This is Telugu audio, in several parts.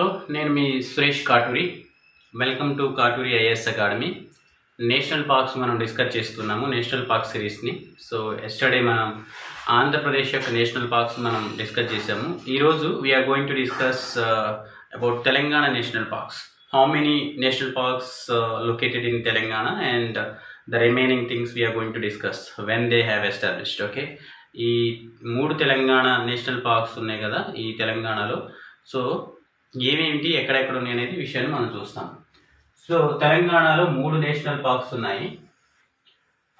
హలో నేను మీ Suresh Katuri. Welcome to Katuri IAS academy national parks మనం డిస్కస్ చేస్తున్నాము నేషనల్ పార్క్ సిరీస్ని సో ఎస్టర్డే మనం ఆంధ్రప్రదేశ్ యొక్క నేషనల్ పార్క్స్ మనం డిస్కస్ చేసాము ఈరోజు we're going to discuss about Telangana national parks how many national parks located in Telangana and the remaining things we're going to discuss when they have established okay ఈ మూడు తెలంగాణ నేషనల్ పార్క్స్ ఉన్నాయి కదా ఈ తెలంగాణలో సో ఏమేమిటి ఎక్కడెక్కడ ఉన్నాయి అనేది విషయాన్ని మనం చూస్తాం. సో తెలంగాణలో మూడు నేషనల్ పార్క్స్ ఉన్నాయి.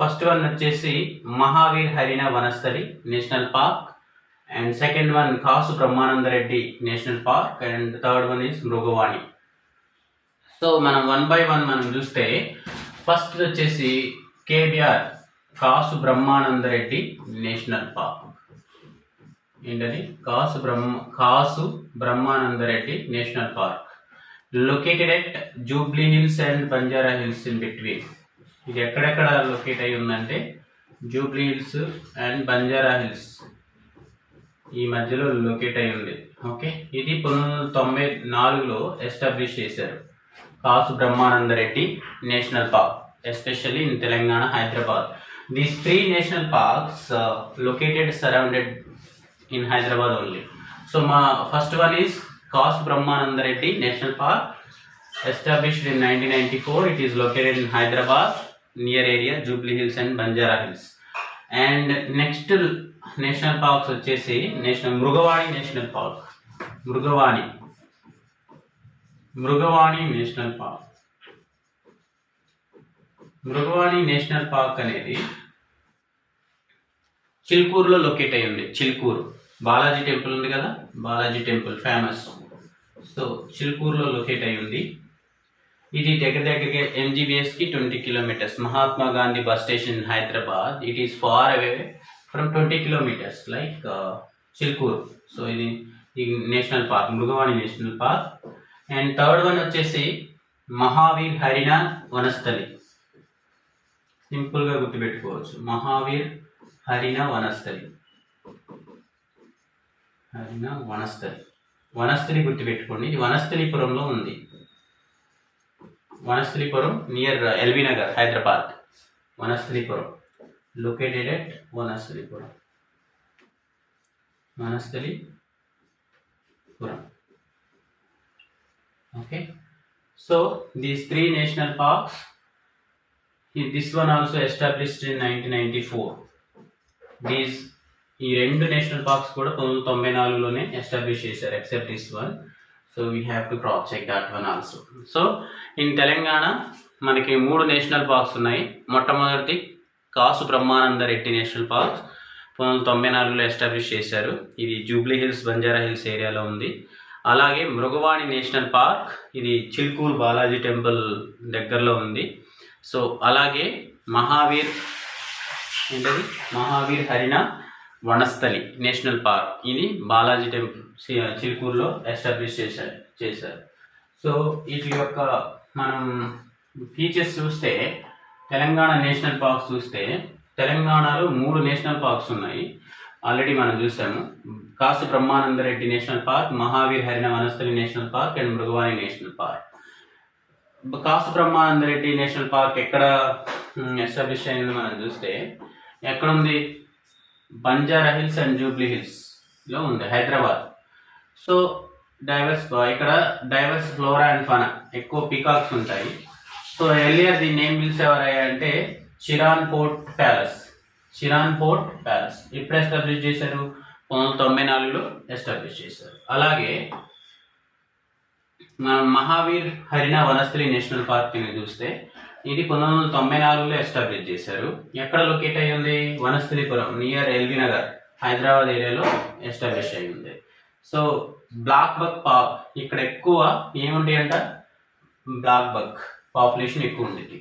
ఫస్ట్ వన్ వచ్చేసి Mahavir Harina Vanasthali national park and second one Kasu Brahmananda Reddy national park and third one is Mrugavani. So మనం వన్ బై వన్ మనం చూస్తే ఫస్ట్ వచ్చేసి KBR Kasu Brahmananda Reddy national park. ఏంటది? Kasu Brahma Kasu Brahmananda Reddy national park. Located at Jubilee Hills and Banjara Hills in between ఇది ఎక్కడెక్కడ లొకేట్ అయి ఉందంటే Jubilee hills and Banjara hills ఈ మధ్యలో లొకేట్ అయి ఉంది. ఓకే ఇది పంతొమ్మిది వందల తొంభై నాలుగులో ఎస్టాబ్లిష్ చేశారు. Kasu Brahmananda Reddy national park especially in Telangana Hyderabad. These three national parks located surrounded in Hyderabad only so మా first one is Kasu Brahmananda Reddy national park established in nineteen ninety four it is located in Hyderabad near area Jubilee Hills and Banjara Hills and next national parks వచ్చేసి national Mrugavani national park Mrugavani Mrugavani national park Mrugavani national park అనేది చిల్కూరులో లొకేట్ అయ్యింది చిల్కూరు. బాలాజీ టెంపుల్ ఉంది కదా? బాలాజీ టెంపుల్ ఫేమస్ సో చిలుకూరులో లొకేట్ అయి ఉంది. ఇది దగ్గర దగ్గరగా ఎంజీబీఎస్కి twenty kilometres Mahatma Gandhi bus station Hyderabad. It is far away from twenty kilometres like Chilkur. So ఇది ఈ national park Mrugavani national park and third one వచ్చేసి మహావీర్ హరిణ వనస్థలి. సింపుల్గా గుర్తుపెట్టుకోవచ్చు. మహావీర్ హరిణ వనస్థలి. హరిణ వనస్థలి. వనస్థలి గుర్తుపెట్టుకోండి. ఇది వనస్థలిపురంలో ఉంది. Vanasthalipuram near LB Nagar Hyderabad Vanasthalipuram. Located at Vanasthalipuram. Vanasthalipuram. Okay so these three national parks this one also established in nineteen ninety four these ఈ రెండు నేషనల్ పార్క్స్ కూడా పంతొమ్మిది తొంభై నాలుగులోనే ఎస్టాబ్లిష్ చేశారు except this one so we have to cross check that one also so in Telangana మనకి మూడు నేషనల్ పార్క్స్ ఉన్నాయి. మొట్టమొదటిది కాసు బ్రహ్మానంద రెడ్డి నేషనల్ పార్క్. పంతొమ్మిది వందల తొంభై నాలుగులో ఎస్టాబ్లిష్ చేశారు. ఇది జూబ్లీ హిల్స్ బంజారా హిల్స్ ఏరియాలో ఉంది. అలాగే మృగవాణి నేషనల్ పార్క్ ఇది చిల్కూరు బాలాజీ టెంపుల్ దగ్గరలో ఉంది. సో అలాగే మహావీర్ ఏంటది? మహావీర్ హరిణ వనస్థలి నేషనల్ పార్క్ ఇది బాలాజీ టెంపుల్ సి- చిలుకూరులో ఎస్టాబ్లిష్ చేశారు చేశారు. సో వీటి యొక్క మనం ఫీచర్స్ చూస్తే తెలంగాణ నేషనల్ పార్క్స్ చూస్తే తెలంగాణలో మూడు నేషనల్ పార్క్స్ ఉన్నాయి. ఆల్రెడీ మనం చూసాము. Kasu Brahmananda Reddy national park Mahavir Harina Vanasthali national park and Mrugavani national park. Kasu Brahmananda Reddy national park ఎక్కడ ఎస్టాబ్లిష్ అయింది మనం చూస్తే ఎక్కడ ఉంది బంజారా హిల్స్ అండ్ జూబ్లీ హిల్స్లో ఉంది హైదరాబాద్. సో డైవర్స్ ఇక్కడ డైవర్స్ ఫ్లోరా అండ్ ఫనా ఎక్కువ పీకాక్స్ ఉంటాయి. సో ఎర్లియర్ దీన్ని ఏం పిలిచేవారంటే Chiran fort palace. Chiran fort palace. ఎప్పుడు ఎస్టాబ్లిష్ చేశారు? పంతొమ్మిది తొంభై నాలుగులో ఎస్టాబ్లిష్ చేశారు. అలాగే మనం మహావీర్ హరిణ వనస్థలి నేషనల్ పార్క్ని చూస్తే ఇది పంతొమ్మిది వందల తొంభై నాలుగులో ఎస్టాబ్లిష్ చేశారు. ఎక్కడ లొకేట్ అయ్యి ఉంది వనస్థలిపురం నియర్ ఎల్వి నగర్ హైదరాబాద్ ఏరియాలో ఎస్టాబ్లిష్ అయి ఉంది సో బ్లాక్ బక్ పా ఇక్కడ ఎక్కువ ఏముంటాయి అంట? బ్లాక్ బక్ పాపులేషన్ ఎక్కువ ఉండేది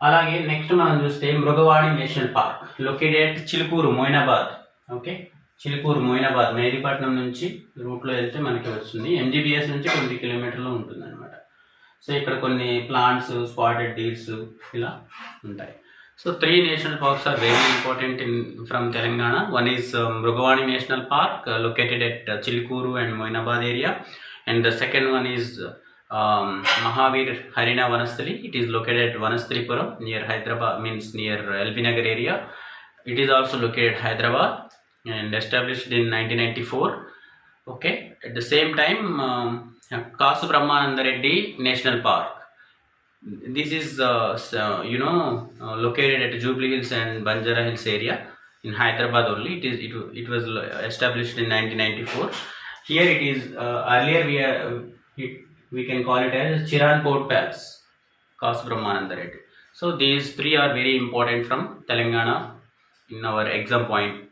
అలాగే నెక్స్ట్ మనం చూస్తే Mrugavani national park located Chilkur Moinabad okay? Chilkur Moinabad Mehdipatnam నుంచి రూట్లో వెళ్తే మనకి వస్తుంది. ఎంజీబీఎస్ నుంచి కొన్ని కిలోమీటర్లు ఉంటుంది అనమాట సో ఇక్కడ కొన్ని ప్లాంట్స్ స్పాటెడ్ డీర్స్ ఇలా ఉంటాయి. So three national parks are very important in from Telangana. One is um, Mrugavani national park uh, located at uh, Chilkur and Moinabad area and the second one is Mahavir Harina Vanasthali. It is located Vanasthalipuram near Hyderabad means near means area it Nagar also It Hyderabad and established in 1994. Okay, at the same time, um, Kasu Brahmananda Reddy National Park. This is, uh, uh, you know, uh, located at Jubilee Hills and Banjara Hills area in Hyderabad only. It is it, it was established in 1994. Here it is. Uh, earlier we are it, we can call it as Chiran Port Palace, Kas Brahmananda Reddy. So these three are very important from Telangana in our exam point